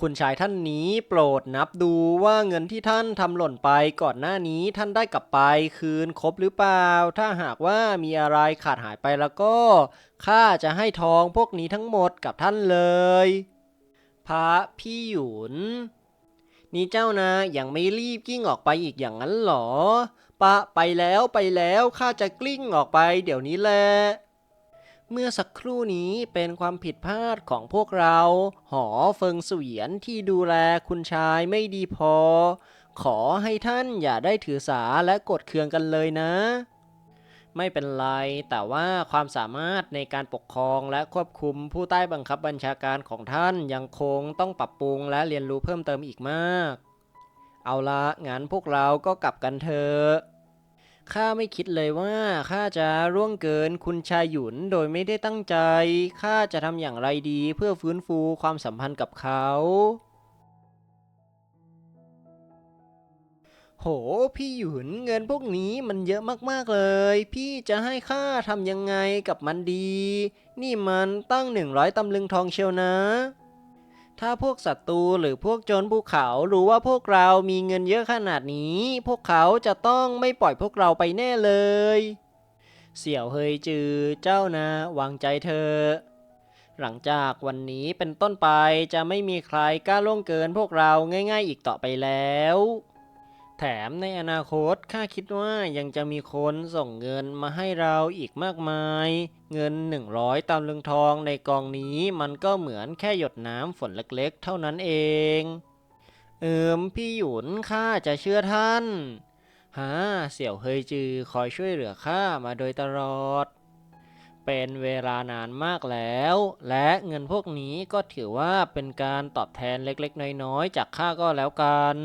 คุณชายท่านนี้โปรดนับดูว่าเงินที่ท่านทำหล่นไปก่อนหน้านี้ท่านได้กลับไปคืนครบหรือเปล่า ถ้าหากว่ามีอะไรขาดหายไปแล้วก็ข้าจะให้ทองพวกนี้ทั้งหมดกับท่านเลย พระพี่หยุน นี่เจ้านะยังไม่รีบกิ้งออกไปอีกอย่างนั้นหรอ ปะไปแล้วไปแล้วข้าจะกลิ้งออกไปเดี๋ยวนี้แหละ เมื่อสักครู่นี้เป็นความผิดพลาดของพวกเรา หอเฟิงเสวียนที่ดูแลคุณชายไม่ดีพอ ขอให้ท่านอย่าได้ถือสาและกดเคืองกันเลยนะ ไม่เป็นไร แต่ว่าความสามารถในการปกครองและควบคุมผู้ใต้บังคับบัญชาการของท่านยังคงต้องปรับปรุงและเรียนรู้เพิ่มเติมอีกมาก เอาละงั้นพวกเราก็กลับกันเถอะ ข้าไม่คิดเลยว่าข้าจะร่วงเกินคุณชายหยุนโดยไม่ได้ตั้งใจ ข้าจะทำอย่างไรดีเพื่อฟื้นฟูความสัมพันธ์กับเขา โห พี่หยุนเงินพวกนี้มันเยอะมากๆเลย พี่จะให้ข้าทำยังไงกับมันดี นี่มันตั้งหนึ่งร้อยตำลึงทองเชียวนะ ถ้าพวกศัตรูหรือพวกโจรภูเขารู้ว่าพวกเรามีเงินเยอะขนาดนี้ พวกเขาจะต้องไม่ปล่อยพวกเราไปแน่เลย เสี่ยวเฮยจือเจ้านะ วางใจเธอ หลังจากวันนี้เป็นต้นไปจะไม่มีใครกล้าล่วงเกินพวกเราง่าย ๆ อีกต่อไปแล้ว แถมในอนาคตข้าคิดว่ายังจะมีคนส่งเงินมาให้เราอีกมากมาย เงิน 100ตำลึงทองในกองนี้มันก็เหมือนแค่หยดน้ำฝนเล็กๆ เท่านั้นเอง เอิมพี่หยุนข้าจะเชื่อท่านฮะเสี่ยวเฮยจือคอยช่วยเหลือข้ามาโดยตลอด เป็นเวลานานมากแล้ว และเงินพวกนี้ก็ถือว่าเป็นการตอบแทนเล็กๆ น้อยๆ จากข้าก็แล้วกัน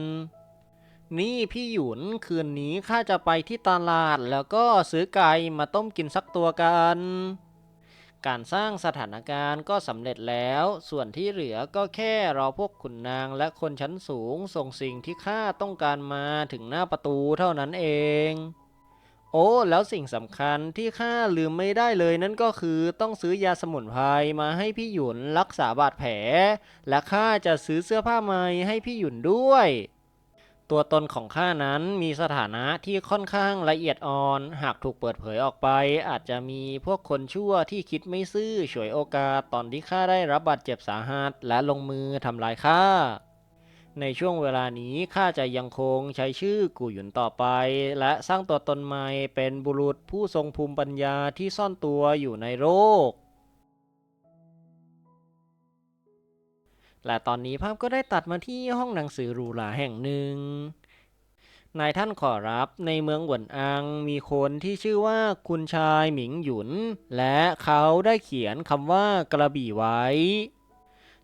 นี่พี่หยุนคืนนี้ข้าจะไปที่ตลาดแล้วก็ซื้อไก่มาต้มกินสักตัวกัน การสร้างสถานการณ์ก็สำเร็จแล้ว ส่วนที่เหลือก็แค่รอพวกขุนนางและคนชั้นสูงส่งสิ่งที่ข้าต้องการมาถึงหน้าประตูเท่านั้นเองโอ้แล้วสิ่งสำคัญที่ข้าลืมไม่ได้เลยนั่นก็คือต้องซื้อยาสมุนไพรมาให้พี่หยุนรักษาบาดแผล และข้าจะซื้อเสื้อผ้าใหม่ให้พี่หยุนด้วย ตัวตนของข้านั้นมีสถานะที่ค่อนข้างละเอียดอ่อน หากถูกเปิดเผยออกไป อาจจะมีพวกคนชั่วที่คิดไม่ซื่อฉวยโอกาสตอนที่ข้าได้รับบาดเจ็บสาหัส และลงมือทำลายข้าในช่วงเวลานี้ข้าจะยังคงใช้ชื่อกูหยุนต่อไป และสร้างตัวตนใหม่เป็นบุรุษผู้ทรงภูมิปัญญาที่ซ่อนตัวอยู่ในโลก และตอนนี้ภาพก็ได้ตัดมาที่ห้องหนังสือหรูหราแห่งหนึ่ง นายท่านขอรับในเมืองหวนอังมีคนที่ชื่อว่าคุณชายหมิงหยุน และเขาได้เขียนคำว่ากระบี่ไว้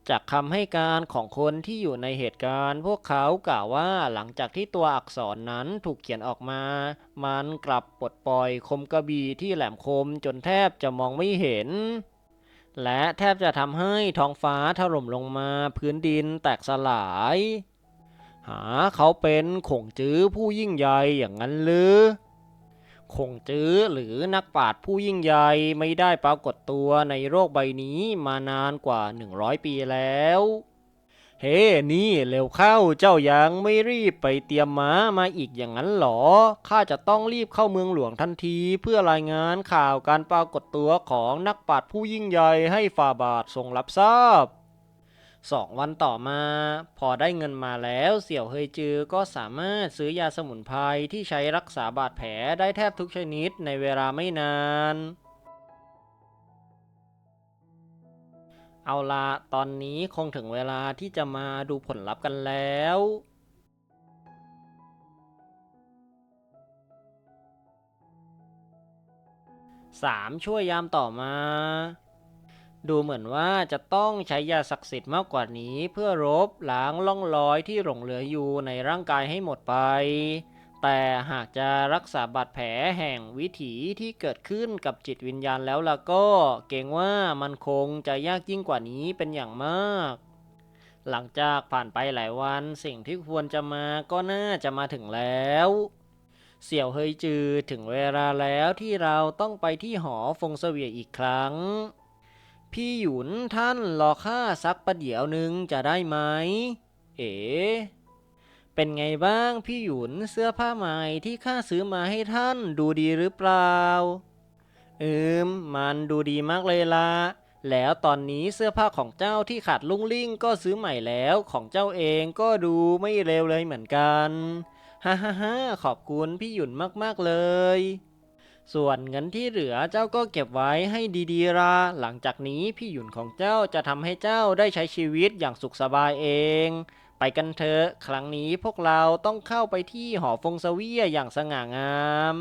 จากคำให้การของคนที่อยู่ในเหตุการณ์ พวกเขากล่าวว่าหลังจากที่ตัวอักษรนั้นถูกเขียนออกมา มันกลับปลดปล่อยคมกระบี่ที่แหลมคมจนแทบจะมองไม่เห็น และแทบจะทำให้ท้องฟ้าถล่มลงมาพื้นดินแตกสลาย หาเขาเป็นขงจื้อผู้ยิ่งใหญ่อย่างนั้นหรือขงจื้อหรือนักปราชญ์ผู้ยิ่งใหญ่ไม่ได้ปรากฏตัวในโลกใบนี้มานานกว่า 100 ปีแล้ว เฮ้ นี่เร็วเข้าเจ้ายังไม่รีบไปเตรียมม้ามาอีกอย่างนั้นหรอ ข้าจะต้องรีบเข้าเมืองหลวงทันทีเพื่อรายงานข่าวการปรากฏตัวของนักปราชญ์ผู้ยิ่งใหญ่ให้ฝ่าบาททรงรับทราบสองวันต่อมา พอได้เงินมาแล้วเสี่ยวเฮยจือก็สามารถซื้อยาสมุนไพรที่ใช้รักษาบาดแผลได้แทบทุกชนิดในเวลาไม่นาน เอาละตอนนี้คงถึงเวลาที่จะมาดูผลลัพธ์กันแล้ว สามช่วยยามต่อมา ดูเหมือนว่าจะต้องใช้ยาศักดิ์สิทธิ์มากกว่านี้เพื่อรบล้างล่องรอยที่หลงเหลืออยู่ในร่างกายให้หมดไป แต่หากจะรักษาบาดแผลแห่งวิถีที่เกิดขึ้นกับจิตวิญญาณแล้วล่ะก็เกรงว่ามันคงจะยากยิ่งกว่านี้เป็นอย่างมาก หลังจากผ่านไปหลายวันสิ่งที่ควรจะมาก็น่าจะมาถึงแล้วเสี่ยวเฮยจือถึงเวลาแล้วที่เราต้องไปที่หอฟงเสวียอีกครั้ง พี่หยุนท่านรอข้าสักประเดี๋ยวหนึ่งจะได้ไหม เอ๋ เป็นไงบ้างพี่หยุนเสื้อผ้าใหม่ที่ข้าซื้อมาให้ท่านดูดีหรือเปล่า อืม มันดูดีมากเลยละแล้วตอนนี้เสื้อผ้าของเจ้าที่ขาดลุ่งลิ่งก็ซื้อใหม่แล้วของเจ้าเองก็ดูไม่เลวเลยเหมือนกันฮ่าฮ่าฮ่าขอบคุณพี่หยุนมากๆเลย ส่วนเงินที่เหลือเจ้าก็เก็บไว้ให้ดีๆละหลังจากนี้พี่หยุนของเจ้าจะทำให้เจ้าได้ใช้ชีวิตอย่างสุขสบายเอง ไปกันเถอะ ครั้งนี้พวกเราต้องเข้าไปที่หอฟงสเวียอย่างสง่างาม